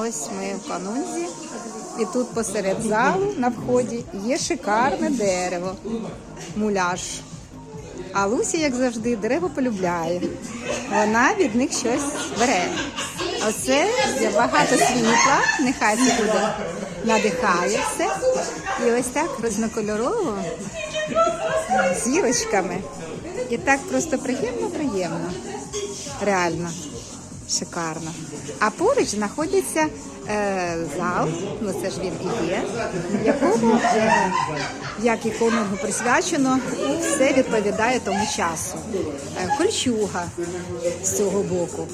Ось ми в Канунзі. І тут посеред залу на вході є шикарне дерево, муляж. А Луся, як завжди, дерево полюбляє. Вона від них щось бере. Оце багато світла, нехай це буде надихає все. І ось так різнокольорово, зірочками. І так просто приємно, приємно. Реально шикарно. А поруч знаходиться е, зал, ну це ж він і є, якому, як і конунгу присвячено, все відповідає тому часу. Е, кольчуга з цього боку.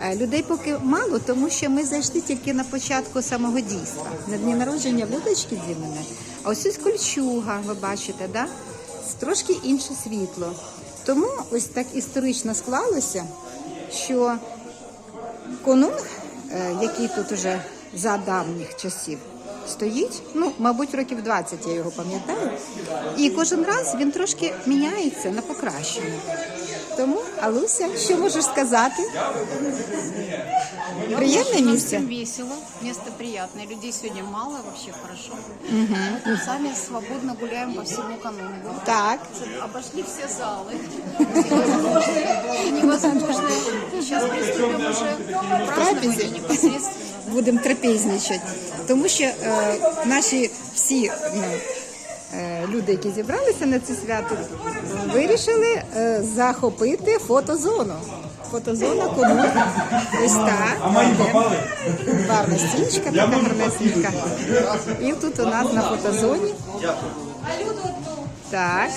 Е, Людей поки мало, тому що ми зайшли тільки на початку самого дійства. На дні народження вудочки дві мене. А ось ось кольчуга, ви бачите, да? Трошки інше світло. Тому ось так історично склалося, що конунг, е, який тут уже за давніх часів стоїть, ну, мабуть, років 20 я його пам'ятаю. І кожен раз він трошки міняється на покращення. Тому, Алуся, що можеш сказати? Приємне місце? Всем весело, место приятное. Людей сегодня мало, вообще хорошо. Мы сами свободно гуляем по всему канунгу. Так, Обошли все залы. Всевозможные к празднованию трапезе? непосредственно. будемо трапезничати. Тому що е, наші всі ну, е, люди, які зібралися на це свято, вирішили е, захопити фотозону. Фотозона кому ось так. де Барна стічка, така гарнесенька. І тут у нас на фотозоні. Так.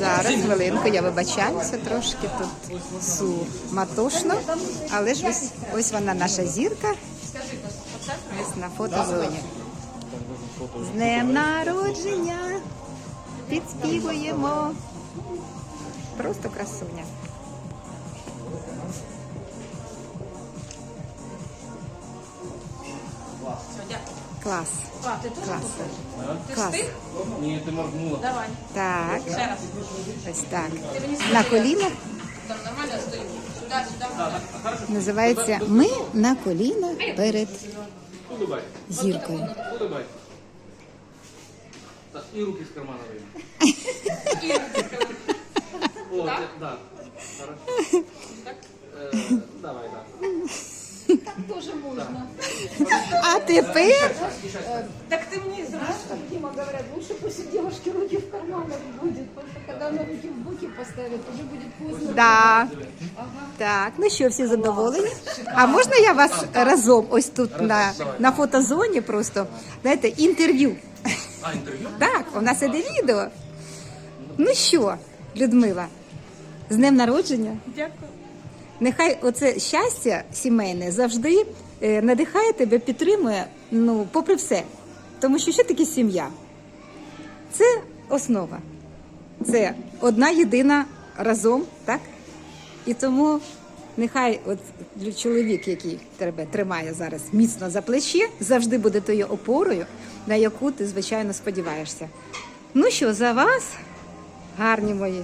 Зараз хвилинку, я вибачаюся трошки тут суматошно, але ж ось, ось вона наша зірка. Ось на фотозоні. З днем народження підспівуємо. Просто красуня. Клас. Клас. Клас. Ні, ти моргнула. Давай. Так. Ось так. На колінах. Нормально стоим. Сюда, сюда. Називається Ми на колінах перед Улыбай. зіркою. Улыбай. Так, і руки з кармана вийми. О, так? Да. Давай, так. Тоже можно. А тепер Так ты мне сразу, Дима, говорят, лучше пусть у девушки руки в карманах будет, потому что когда она руки в боки поставит, уже будет поздно. да. Так, ну що, всі задоволені? А можна я вас разом ось тут на, на фотозоні просто знаєте, інтерв'ю? А, інтерв'ю? Так, у нас іде відео. Ну що, Людмила, з днем народження. Дякую. Нехай оце щастя сімейне завжди е, надихає тебе, підтримує, ну, попри все. Тому що що таке сім'я? Це основа. Це одна єдина разом, так? І тому нехай от чоловік, який тебе тримає зараз міцно за плечі, завжди буде тою опорою, на яку ти, звичайно, сподіваєшся. Ну що, за вас, гарні мої,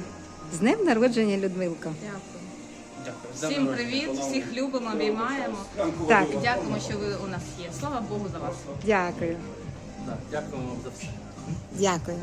з днем народження, Людмилка. Дякую. Дякую. Всім привіт, всіх любимо, обіймаємо. Так, Дякуємо, що ви у нас є. Слава Богу за вас. дякую. Дякуємо вам за все. Дякую.